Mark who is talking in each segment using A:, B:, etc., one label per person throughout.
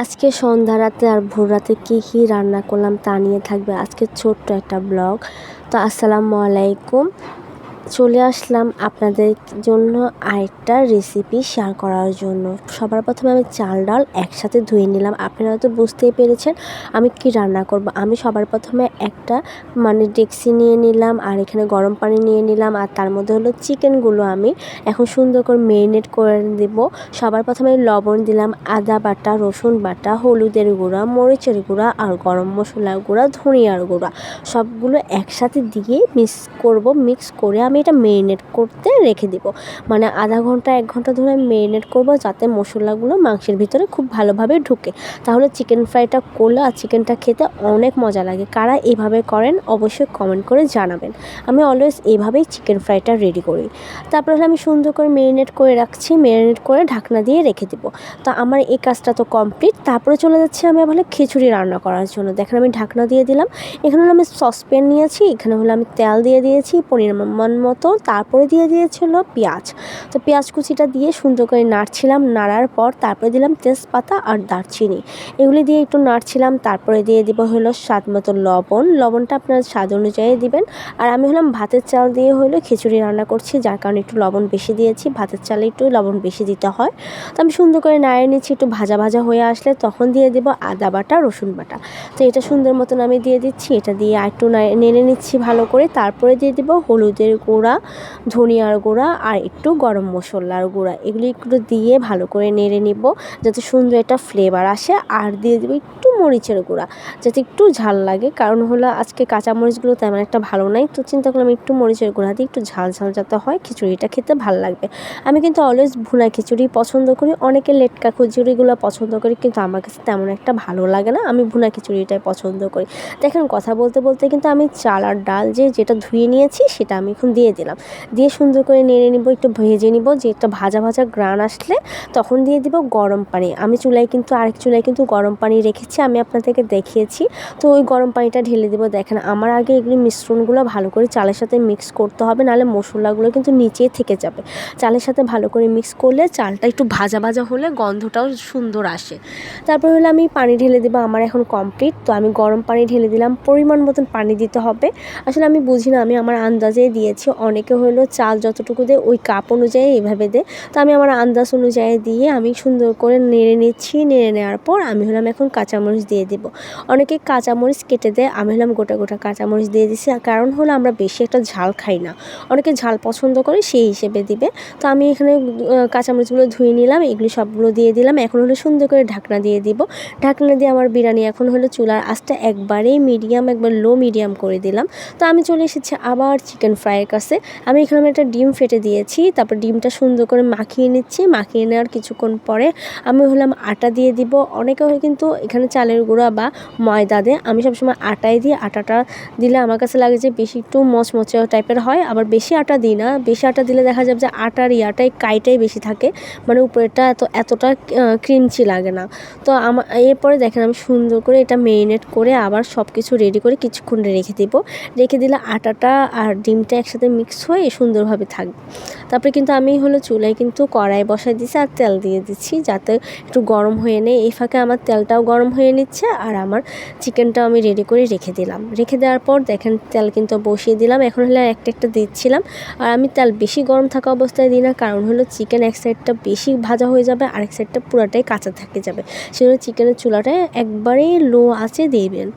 A: আজকে সন্ধ্যা রাতে আর ভোর রাতে কী কী রান্না করলাম তা নিয়ে থাকবে আজকে ছোট্ট একটা ব্লগ। তো আসসালামু আলাইকুম। চলে আসলাম আপনাদের জন্য আরেকটা রেসিপি শেয়ার করার জন্য। সবার প্রথমে আমি চাল, ডাল একসাথে ধুয়ে নিলাম। আপনারা তো বুঝতেই পেরেছেন আমি কি রান্না করব। আমি সবার প্রথমে একটা মানে ডেক্সি নিয়ে নিলাম, আর এখানে গরম পানি নিয়ে নিলাম, আর তার মধ্যে হলো চিকেনগুলো আমি এখন সুন্দর করে মেরিনেট করে দেব সবার প্রথমে লবণ দিলাম, আদা বাটা, রসুন বাটা, হলুদের গুঁড়া, মরিচের গুঁড়া, আর গরম মশলার গুঁড়া, ধনিয়ার গুঁড়া। সবগুলো একসাথে দিয়ে মিক্স করব। মিক্স করে আমি এটা মেরিনেট করতে রেখে দিব। মানে আধা ঘণ্টা, এক ঘণ্টা ধরে আমি মেরিনেট করব যাতে মশলাগুলো মাংসের ভিতরে খুব ভালোভাবে ঢুকে। তাহলে চিকেন ফ্রাইটা করলে আর চিকেনটা খেতে অনেক মজা লাগে। কারা এভাবে করেন অবশ্যই কমেন্ট করে জানাবেন। আমি অলওয়েজ এভাবেই চিকেন ফ্রাইটা রেডি করি। তারপর হলে আমি সুন্দর করে মেরিনেট করে রাখছি। মেরিনেট করে ঢাকনা দিয়ে রেখে দেবো। তো আমার এই কাজটা তো কমপ্লিট তারপরে চলে যাচ্ছি আমি ভালো খিচুড়ি রান্না করার জন্য। দেখেন আমি ঢাকনা দিয়ে দিলাম। এখানে হলো আমি সসপ্যান নিয়েছি। এখানে হলো আমি তেল দিয়ে দিয়েছি। পরিমাণ মতো, তারপরে দিয়ে দিয়েছিল পেঁয়াজ। তো পেঁয়াজ কুচিটা দিয়ে সুন্দর করে নাড়ছিলাম, নাড়ার পর তারপরে দিলাম তেজপাতা আর দারচিনি। এগুলি দিয়ে একটু নাড়ছিলাম, তারপরে দিয়ে দিব হলো স্বাদ মতো লবণ। লবণটা আপনার স্বাদ অনুযায়ী দিবেন। আর আমি হলাম ভাতের চাল দিয়ে হলো খিচুড়ি রান্না করছি, যার কারণে একটু লবণ বেশি দিয়েছি। ভাতের চালে একটু লবণ বেশি দিতে হয়। তো আমি সুন্দর করে নাড়িয়ে নিচ্ছি, একটু ভাজা ভাজা হয়ে আসলে তখন দিয়ে দেবো আদা বাটা, রসুন বাটা। তো এটা সুন্দর মতন আমি দিয়ে দিচ্ছি, এটা দিয়ে একটু নেড়ে নিচ্ছি ভালো করে। তারপরে দিয়ে দেবো হলুদের গুঁড়া ধনিয়ার গুঁড়া আর একটু গরম মশলার গুঁড়া। এগুলি একটু দিয়ে ভালো করে নেড়ে নিব, যাতে সুন্দর একটা ফ্লেভার আসে। আর দিয়ে দেবো একটু মরিচের গুঁড়া। যাতে একটু ঝাল লাগে। কারণ হলো আজকে কাঁচামরিচগুলো তেমন একটা ভালো নাই। তো চিন্তা করলাম একটু মরিচের গুঁড়া দিয়ে একটু ঝাল ঝাল যাতে হয়, খিচুড়িটা খেতে ভালো লাগবে। আমি কিন্তু অলওয়েজ ভুনা খিচুড়ি পছন্দ করি। অনেকে লেটকা খিচুড়িগুলো পছন্দ করি, কিন্তু আমার কাছে তেমন একটা ভালো লাগে না। আমি ভুনা খিচুড়িটাই পছন্দ করি। দেখেন, কথা বলতে বলতে কিন্তু আমি চাল আর ডাল যে যেটা ধুয়ে নিয়েছি, সেটা আমি এখন দিয়ে দিলাম। দিয়ে সুন্দর করে নেড়ে নিব, একটু ভেজে নিব। যে একটা ভাজা ভাজা গ্রান আসলে তখন দিয়ে দিব গরম পানি। আমি চুলায় কিন্তু, আরেক চুলায় কিন্তু গরম পানি রেখেছি। আমি আপনাদেরকে দেখিয়েছি। তো ওই গরম পানিটা ঢেলে দেবো। দেখেন, আমার আগে এগুলি মিশ্রণগুলো ভালো করে চালের সাথে মিক্স করতে হবে, নাহলে মশলাগুলো কিন্তু নিচেই থেকে যাবে। চালের সাথে ভালো করে মিক্স করলে চালটা একটু ভাজা ভাজা হলে গন্ধটাও সুন্দর আসে। তারপর হলো আমি পানি ঢেলে দেবো, আমার এখন কমপ্লিট তো আমি গরম পানি ঢেলে দিলাম, পরিমাণ মতন পানি দিতে হবে। আসলে আমি বুঝি না, আমি আমার আন্দাজে দিয়েছি। অনেকে হলো চাল যতটুকু দেয় ওই কাপ অনুযায়ী এভাবে দেয়। তো আমি আমার আন্দাজ অনুযায়ী দিয়ে আমি সুন্দর করে নেড়ে নিচ্ছি, নেড়ে নেওয়ার পর আমি হলাম এখন কাঁচামরিচ দিয়ে দেবো। অনেকে কাঁচামরিচ কেটে দেয়, আমি হলাম গোটা গোটা কাঁচামরিচ দিয়ে দিছি। কারণ হলো আমরা বেশি একটা ঝাল খাই না। অনেকে ঝাল পছন্দ করে সেই হিসেবে দিবে। তো আমি এখানে কাঁচামরিচগুলো ধুয়ে নিলাম, এগুলি সবগুলো দিয়ে দিলাম। এখন হলো সুন্দর করে ঢাকনা দিয়ে দিব। ঢাকনা দিয়ে আমার বিরিয়ানি এখন হলো চুলার আঁচটা একবারেই মিডিয়াম একবার লো মিডিয়াম করে দিলাম। তো আমি চলে এসেছি আবার চিকেন ফ্রাইয়ের কাছে। আমি এখানে একটা ডিম ফেটে দিয়েছি, তারপর ডিমটা সুন্দর করে মাখিয়ে নিচ্ছি। মাখিয়ে নেওয়ার কিছুক্ষণ পরে আমি হলাম আটা দিয়ে দিব। অনেকে হয় কিন্তু এখানে চালের গুঁড়া বা ময়দা দেয় আমি সবসময় আটাই দিই। আটাটা দিলে আমার কাছে লাগে যে বেশি একটু মচমচে টাইপের হয়। আবার বেশি আটা দিই না। বেশি আটা দিলে দেখা যাবে যে আটার ইয়াটাই কাইটাই বেশি থাকে। মানে উপরেটা এত, এতটা ক্রিমচি লাগে না। তো আমার এরপরে দেখেন আমি সুন্দর করে এটা মেরিনেট করে আবার সব কিছু রেডি করে কিছুক্ষণ রেখে দিব। রেখে দিলে আটাটা আর ডিমটা একসাথে মিক্স হয়ে সুন্দরভাবে থাকবে। তারপরে কিন্তু আমি হলো চুলায় কিন্তু কড়াই বসাই দিচ্ছি আর তেল দিয়ে দিচ্ছি যাতে একটু গরম হয়ে নেয় এই ফাঁকে আমার তেলটাও গরম হয়ে নিচ্ছে আর আমার চিকেনটাও আমি রেডি করে রেখে দিলাম। রেখে দেওয়ার পর দেখেন তেল কিন্তু বসিয়ে দিলাম। এখন হলে একটা একটা দিচ্ছিলাম। আর আমি তেল বেশি গরম থাকা অবস্থায় দিই না, কারণ হলো চিকেন এক সাইডটা বেশি ভাজা হয়ে যাবে, আরেক সাইডটা পুরাটাই কাঁচা থেকে যাবে। সেজন্য চিকেনের চুলাটা একবারেই লো আছে দিবেন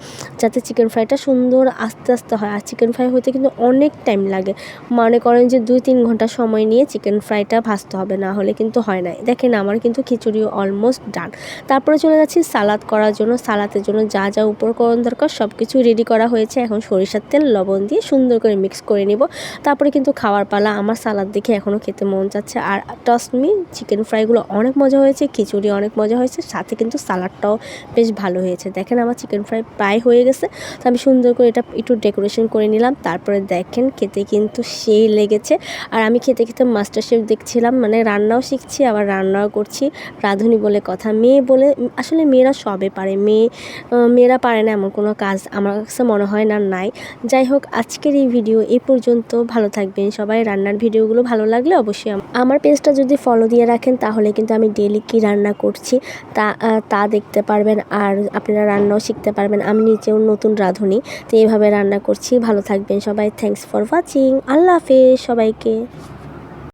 A: যাতে চিকেন ফ্রাইটা সুন্দর আস্তে আস্তে হয়। আর চিকেন ফ্রাই হতে কিন্তু অনেক টাইম লাগে। মনে করেন যে দুই তিন ঘণ্টা সময় নিয়ে চিকেন ফ্রাইটা ভাজতে হবে, না হলে কিন্তু হয় না দেখেন আমার কিন্তু খিচুড়ি অলমোস্ট ডান তারপরে চলে যাচ্ছি সালাদ করার জন্য। সালাদের জন্য যা যা উপকরণ দরকার সব কিছু রেডি করা হয়েছে। এখন সরিষার তেল, লবণ দিয়ে সুন্দর করে মিক্স করে নিব। তারপরে কিন্তু খাওয়ার পালা। আমার সালাদ দেখে এখনও খেতে মন যাচ্ছে আর টসমি চিকেন ফ্রাইগুলো অনেক মজা হয়েছে, খিচুড়ি অনেক মজা হয়েছে। সাথে কিন্তু সালাডটাও বেশ ভালো হয়েছে। দেখেন আমার চিকেন ফ্রাই প্রায় হয়ে গেছে। তো আমি সুন্দর করে এটা একটু ডেকোরেশন করে নিলাম। তারপরে দেখেন খেতে কিন্তু সেই লেগেছে। আর আমি খেতে খেতে টিভিতে মাস্টার শেফ দেখছিলাম মানে রান্নাও শিখছি, আবার রান্নাও করছি। রাঁধুনি বলে কথা, মেয়ে বলে, আসলে মেয়েরা সবে পারে। মেয়ে মেয়েরা পারে না এমন কোনো কাজ, আমার কাছে মনে হয় না, নাই। যাই হোক, আজকের এই ভিডিও এই পর্যন্ত ভালো থাকবেন। সবাই রান্নার ভিডিওগুলো ভালো লাগলে অবশ্যই আমার পেজটা যদি ফলো দিয়ে রাখেন, তাহলে কিন্তু আমি ডেলি কি রান্না করছি, তা তা দেখতে পারবেন, আর আপনারা রান্নাও শিখতে পারবেন। আমি নিজেও নতুন রাঁধুনি, তো এইভাবে রান্না করছি। ভালো থাকবেন সবাই। থ্যাংকস ফর ওয়াচিং আল্লাহ হাফেজ সবাইকে।